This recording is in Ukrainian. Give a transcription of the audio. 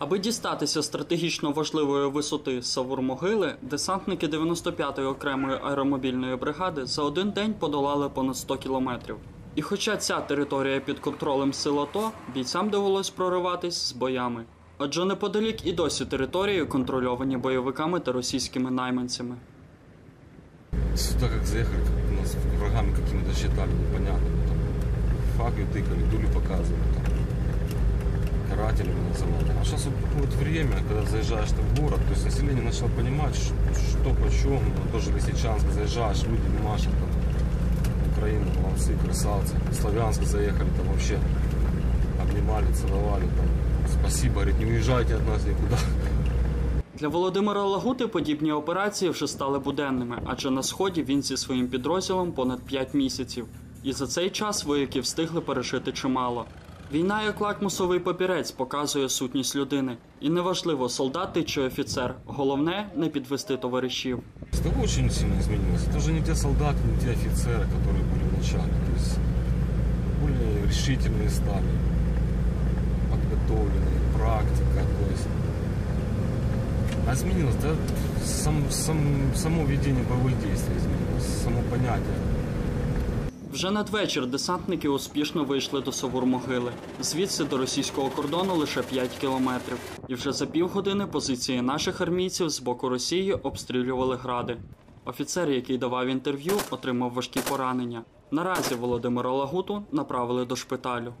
Аби дістатися стратегічно важливої висоти Савур-Могили, десантники 95-ї окремої аеромобільної бригади за один день подолали понад 100 кілометрів. І хоча ця територія під контролем сил АТО, бійцям довелось прориватись з боями. Адже неподалік і досі території контрольовані бойовиками та російськими найманцями. Сюда как заехали, как нас врагами какими-то считали, непонятно. Там, фаги тыкали, дули показывали, там, карателями называли. А сейчас вот время, когда заезжаешь там в город, то есть население начало понимать, ш- что почем, вот тоже Лисичанск заезжаешь, люди машут, там, Украина, молодцы, красавцы. Славянск заехали, там вообще обнимали, целовали, там, спасибо, говорит, не уезжайте от нас никуда. Для Володимира Лагути подібні операції вже стали буденними, адже на сході він зі своїм підрозділом понад 5 місяців. І за цей час вояки встигли пережити чимало. Війна як лакмусовий папірець показує сутність людини. І неважливо, солдат ти чи офіцер. Головне не підвести товаришів. Это очень сильно изменилось. Это уже не те солдаты, не те офицеры, которые были в начале. То есть более решительные стали, подготовленные, практика. То есть а изменилось, да, сам, сам, само ведение боевых действий изменилось, само понятие. Вже надвечір десантники успішно вийшли до Савур-Могили. Звідси до російського кордону лише 5 кілометрів. І вже за півгодини позиції наших армійців з боку Росії обстрілювали гради. Офіцер, який давав інтерв'ю, отримав важкі поранення. Наразі Володимира Лагуту направили до шпиталю.